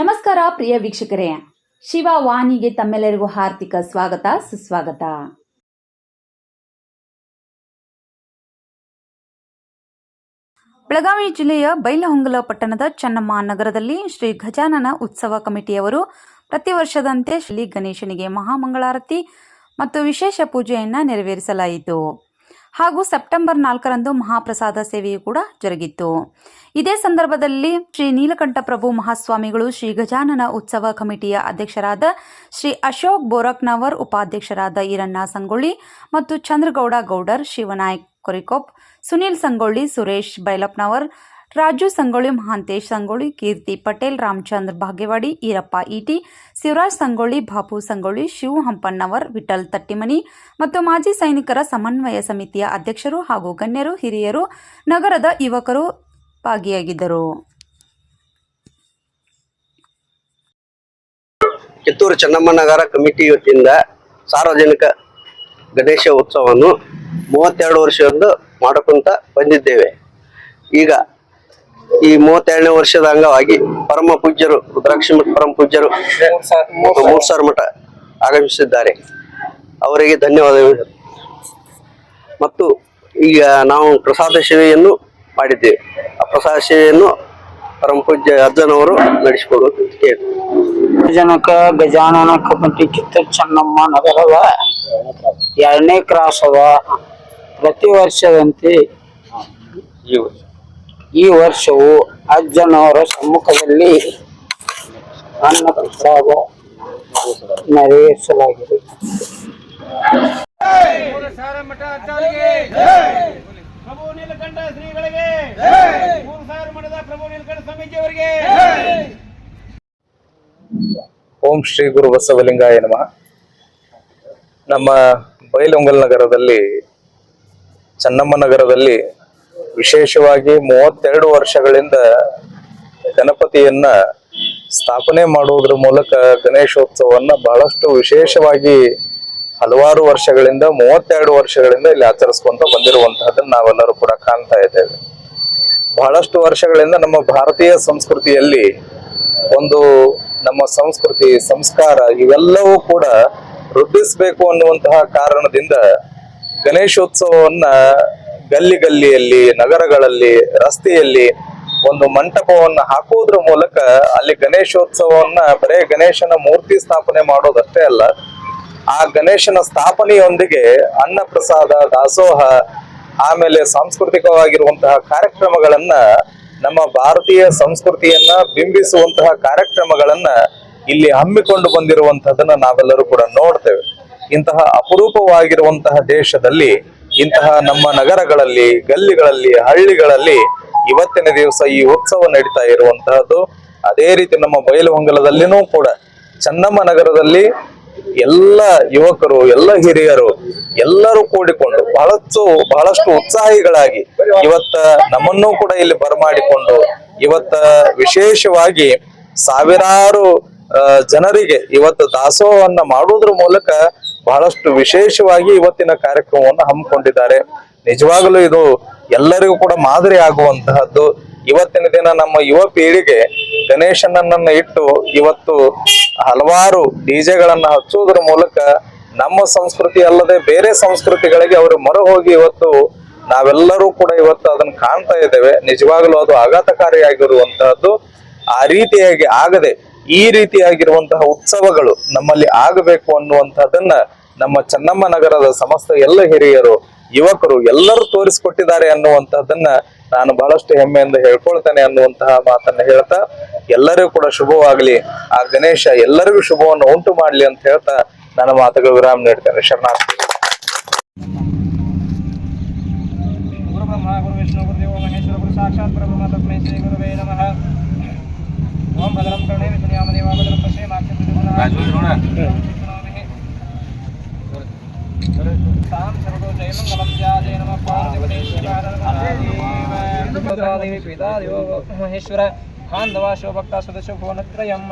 ನಮಸ್ಕಾರ ಪ್ರಿಯ ವೀಕ್ಷಕರೇ. ಶಿವ ವಾಣಿಗೆ ತಮ್ಮೆಲ್ಲರಿಗೂ ಹಾರ್ದಿಕ ಸ್ವಾಗತ, ಸುಸ್ವಾಗತ. ಬೆಳಗಾವಿ ಜಿಲ್ಲೆಯ ಬೈಲಹೊಂಗಲ ಪಟ್ಟಣದ ಚನ್ನಮ್ಮ ನಗರದಲ್ಲಿ ಶ್ರೀ ಗಜಾನನ ಉತ್ಸವ ಕಮಿಟಿಯವರು ಪ್ರತಿ ವರ್ಷದಂತೆ ಶ್ರೀ ಗಣೇಶನಿಗೆ ಮಹಾಮಂಗಳಾರತಿ ಮತ್ತು ವಿಶೇಷ ಪೂಜೆಯನ್ನು ನೆರವೇರಿಸಲಾಯಿತು. ಹಾಗೂ ಸೆಪ್ಟೆಂಬರ್ ನಾಲ್ಕರಂದು ಮಹಾಪ್ರಸಾದ ಸೇವೆಯೂ ಕೂಡ ಜರುಗಿತ್ತು. ಇದೇ ಸಂದರ್ಭದಲ್ಲಿ ಶ್ರೀ ನೀಲಕಂಠ ಪ್ರಭು ಮಹಾಸ್ವಾಮಿಗಳು ಶ್ರೀ ಗಜಾನನ ಉತ್ಸವ ಕಮಿಟಿಯ ಅಧ್ಯಕ್ಷರಾದ ಶ್ರೀ ಅಶೋಕ್ ಬೋರಕ್ನವರ್, ಉಪಾಧ್ಯಕ್ಷರಾದ ಈರಣ್ಣ ಸಂಗೊಳ್ಳಿ ಮತ್ತು ಚಂದ್ರಗೌಡ ಗೌಡರ್, ಶಿವನಾಯಕ್ ಕೊರಿಕೋಪ್ ಸುನೀಲ್ ಸಂಗೊಳ್ಳಿ, ಸುರೇಶ್ ಬೈಲಪ್ನವರ್ ರಾಜು ಸಂಗೊಳ್ಳಿ ಮಹಾಂತೇಶ್ ಸಂಗೊಳ್ಳಿ, ಕೀರ್ತಿ ಪಟೇಲ್, ರಾಮಚಂದ್ರ ಭಾಗ್ಯವಾಡಿ ಈರಪ್ಪ ಇಟಿ ಶಿವರಾಜ್ ಸಂಗೊಳ್ಳಿ, ಬಾಪು ಸಂಗೊಳ್ಳಿ, ಶಿವ ಹಂಪಣ್ಣವರ್ ವಿಠಲ್ ತಟ್ಟಿಮನಿ ಮತ್ತು ಮಾಜಿ ಸೈನಿಕರ ಸಮನ್ವಯ ಸಮಿತಿಯ ಅಧ್ಯಕ್ಷರು ಹಾಗೂ ಗಣ್ಯರು, ಹಿರಿಯರು, ನಗರದ ಯುವಕರು ಭಾಗಿಯಾಗಿದ್ದರು. ಕಿತ್ತೂರು ಚೆನ್ನಮ್ಮನಗರ ಕಮಿಟಿ ವತಿಯಿಂದ ಸಾರ್ವಜನಿಕ ಗಣೇಶ ಉತ್ಸವವನ್ನು ಮೂವತ್ತೆರಡು ವರ್ಷದಿಂದ ಮಾಡಿಕೊಂತ ಬಂದಿದ್ದೇವೆ. ಈಗ ಈ ಮೂವತ್ತೆರಡನೇ ವರ್ಷದ ಅಂಗವಾಗಿ ಪರಮ ಪೂಜ್ಯರು ರುದ್ರಾಕ್ಷಿ ಪರಮ ಪೂಜ್ಯರು ಮೂರ್ಸಾರ್ ಮಠ ಆಗಮಿಸಿದ್ದಾರೆ. ಅವರಿಗೆ ಧನ್ಯವಾದಗಳು. ಮತ್ತು ಈಗ ನಾವು ಪ್ರಸಾದ ಸೇವೆಯನ್ನು ಮಾಡಿದ್ದೇವೆ. ಆ ಪ್ರಸಾದ ಸೇವೆಯನ್ನು ಪರಮ ಪೂಜ್ಯ ಅಜ್ಜನವರು ನಡೆಸಿಕೊಡುವುದು ಜನಕ ಗಜಾನನ ಕಮಿಟಿ ಚಿತ್ರ ಚೆನ್ನಮ್ಮ, ನಗರದ ಎರಡನೇ ಕ್ರಾಸ್ ಅದ ಪ್ರತಿ ವರ್ಷದಂತೆ ಈ ವರ್ಷವು ಅಜ್ಜನವರ ಸಮ್ಮುಖದಲ್ಲಿ ಅನ್ನ ಪ್ರಸಾದ ನೆರವೇರಿಸಲಾಗಿದೆ. ಪ್ರಭು ಓಂ ಶ್ರೀ ಗುರು ಬಸವಲಿಂಗಾಯ ನಮಃ. ನಮ್ಮ ಬೈಲೊಂಗಲ್ ನಗರದಲ್ಲಿ, ಚನ್ನಮ್ಮ ನಗರದಲ್ಲಿ ವಿಶೇಷವಾಗಿ ಮೂವತ್ತೆರಡು ವರ್ಷಗಳಿಂದ ಗಣಪತಿಯನ್ನ ಸ್ಥಾಪನೆ ಮಾಡುವುದರ ಮೂಲಕ ಗಣೇಶೋತ್ಸವವನ್ನು ಬಹಳಷ್ಟು ವಿಶೇಷವಾಗಿ ಹಲವಾರು ವರ್ಷಗಳಿಂದ, ಮೂವತ್ತೆರಡು ವರ್ಷಗಳಿಂದ ಇಲ್ಲಿ ಆಚರಿಸ್ಕೊಂತ ಬಂದಿರುವಂತಹದನ್ನ ನಾವೆಲ್ಲರೂ ಕೂಡ ಕಾಣ್ತಾ ಇದ್ದೇವೆ. ಬಹಳಷ್ಟು ವರ್ಷಗಳಿಂದ ನಮ್ಮ ಭಾರತೀಯ ಸಂಸ್ಕೃತಿಯಲ್ಲಿ ಒಂದು ನಮ್ಮ ಸಂಸ್ಕೃತಿ, ಸಂಸ್ಕಾರ ಇವೆಲ್ಲವೂ ಕೂಡ ವೃದ್ಧಿಸಬೇಕು ಅನ್ನುವಂತಹ ಕಾರಣದಿಂದ ಗಣೇಶೋತ್ಸವವನ್ನ ಗಲ್ಲಿ ಗಲ್ಲಿಯಲ್ಲಿ ನಗರಗಳಲ್ಲಿ, ರಸ್ತೆಯಲ್ಲಿ ಒಂದು ಮಂಟಪವನ್ನ ಹಾಕುವುದ್ರ ಮೂಲಕ ಅಲ್ಲಿ ಗಣೇಶೋತ್ಸವವನ್ನ, ಬರೇ ಗಣೇಶನ ಮೂರ್ತಿ ಸ್ಥಾಪನೆ ಮಾಡೋದಷ್ಟೇ ಅಲ್ಲ, ಆ ಗಣೇಶನ ಸ್ಥಾಪನೆಯೊಂದಿಗೆ ಅನ್ನ ಪ್ರಸಾದ ದಾಸೋಹ, ಆಮೇಲೆ ಸಾಂಸ್ಕೃತಿಕವಾಗಿರುವಂತಹ ಕಾರ್ಯಕ್ರಮಗಳನ್ನ, ನಮ್ಮ ಭಾರತೀಯ ಸಂಸ್ಕೃತಿಯನ್ನ ಬಿಂಬಿಸುವಂತಹ ಕಾರ್ಯಕ್ರಮಗಳನ್ನ ಇಲ್ಲಿ ಹಮ್ಮಿಕೊಂಡು ಬಂದಿರುವಂತಹದನ್ನ ನಾವೆಲ್ಲರೂ ಕೂಡ ನೋಡ್ತೇವೆ. ಇಂತಹ ಅಪರೂಪವಾಗಿರುವಂತಹ ದೇಶದಲ್ಲಿ ಇಂತಹ ನಮ್ಮ ನಗರಗಳಲ್ಲಿ, ಗಲ್ಲಿಗಳಲ್ಲಿ, ಹಳ್ಳಿಗಳಲ್ಲಿ ಇವತ್ತಿನ ದಿವಸ ಈ ಉತ್ಸವ ನಡೀತಾ ಇರುವಂತಹದ್ದು. ಅದೇ ರೀತಿ ನಮ್ಮ ಬಯಲುಹೊಂಗಲದಲ್ಲಿನೂ ಕೂಡ ಚನ್ನಮ್ಮ ನಗರದಲ್ಲಿ ಎಲ್ಲ ಯುವಕರು, ಎಲ್ಲ ಹಿರಿಯರು, ಎಲ್ಲರೂ ಕೂಡಿಕೊಂಡು ಬಹಳಷ್ಟು ಬಹಳಷ್ಟು ಉತ್ಸಾಹಿಗಳಾಗಿ ಇವತ್ತ ನಮ್ಮನ್ನೂ ಕೂಡ ಇಲ್ಲಿ ಬರಮಾಡಿಕೊಂಡು ಇವತ್ತ ವಿಶೇಷವಾಗಿ ಸಾವಿರಾರು ಜನರಿಗೆ ಇವತ್ತು ದಾಸೋಹವನ್ನ ಮಾಡುವುದ್ರ ಮೂಲಕ ಬಹಳಷ್ಟು ವಿಶೇಷವಾಗಿ ಇವತ್ತಿನ ಕಾರ್ಯಕ್ರಮವನ್ನು ಹಮ್ಮಿಕೊಂಡಿದ್ದಾರೆ. ನಿಜವಾಗಲೂ ಇದು ಎಲ್ಲರಿಗೂ ಕೂಡ ಮಾದರಿ ಆಗುವಂತಹದ್ದು. ಇವತ್ತಿನ ದಿನ ನಮ್ಮ ಯುವ ಪೀಳಿಗೆ ಗಣೇಶನನ್ನ ಇಟ್ಟು ಇವತ್ತು ಹಲವಾರು ಡಿಜೆಗಳನ್ನ ಹಚ್ಚುವುದರ ಮೂಲಕ ನಮ್ಮ ಸಂಸ್ಕೃತಿ ಅಲ್ಲದೆ ಬೇರೆ ಸಂಸ್ಕೃತಿಗಳಿಗೆ ಅವರು ಮೊರೆ ಹೋಗಿ ಇವತ್ತು ನಾವೆಲ್ಲರೂ ಕೂಡ ಇವತ್ತು ಅದನ್ನು ಕಾಣ್ತಾ ಇದ್ದೇವೆ. ನಿಜವಾಗಲೂ ಅದು ಆಘಾತಕಾರಿಯಾಗಿರುವಂತಹದ್ದು. ಆ ರೀತಿಯಾಗಿ ಆಗದೆ ಈ ರೀತಿಯಾಗಿರುವಂತಹ ಉತ್ಸವಗಳು ನಮ್ಮಲ್ಲಿ ಆಗಬೇಕು ಅನ್ನುವಂಥದ್ದನ್ನ ನಮ್ಮ ಚೆನ್ನಮ್ಮ ನಗರದ ಸಮಸ್ತ ಎಲ್ಲ ಹಿರಿಯರು, ಯುವಕರು ಎಲ್ಲರೂ ತೋರಿಸಿಕೊಟ್ಟಿದ್ದಾರೆ ಅನ್ನುವಂತಹದನ್ನ ನಾನು ಬಹಳಷ್ಟು ಹೆಮ್ಮೆಯಿಂದ ಹೇಳ್ಕೊಳ್ತೇನೆ ಅನ್ನುವಂತಹ ಮಾತನ್ನ ಹೇಳ್ತಾ, ಎಲ್ಲರಿಗೂ ಕೂಡ ಶುಭವಾಗಲಿ. ಆ ಗಣೇಶ ಎಲ್ಲರಿಗೂ ಶುಭವನ್ನು ಉಂಟು ಮಾಡ್ಲಿ ಅಂತ ಹೇಳ್ತಾ ನನ್ನ ಮಾತುಗಳು ವಿರಾಮ ನೀಡ್ತೇನೆ. ಶರಣಾರ್ಥಿ. ಸಾಕ್ಷಾತ್ ಪರಬ್ರಹ್ಮ ತಸ್ಮೈ ಶ್ರೀ ಗುರುವೇ ನಮಃ ಓಂ ಭದ್ರಂ ಕರುಣೇ ವಿಷ್ಣು ದೇವ ಭದ್ರಂ ಪಶ್ಯೇ ತಾಂ ಶಿವಾದೇವಿ ಪಿತಾ ದೇವೋ ಮಹೇಶ್ವರ ಬಾಂಧವ ಶಿವಭಕ್ತ ಸದಸ್ಯ ಭುವನತ್ರಯಂ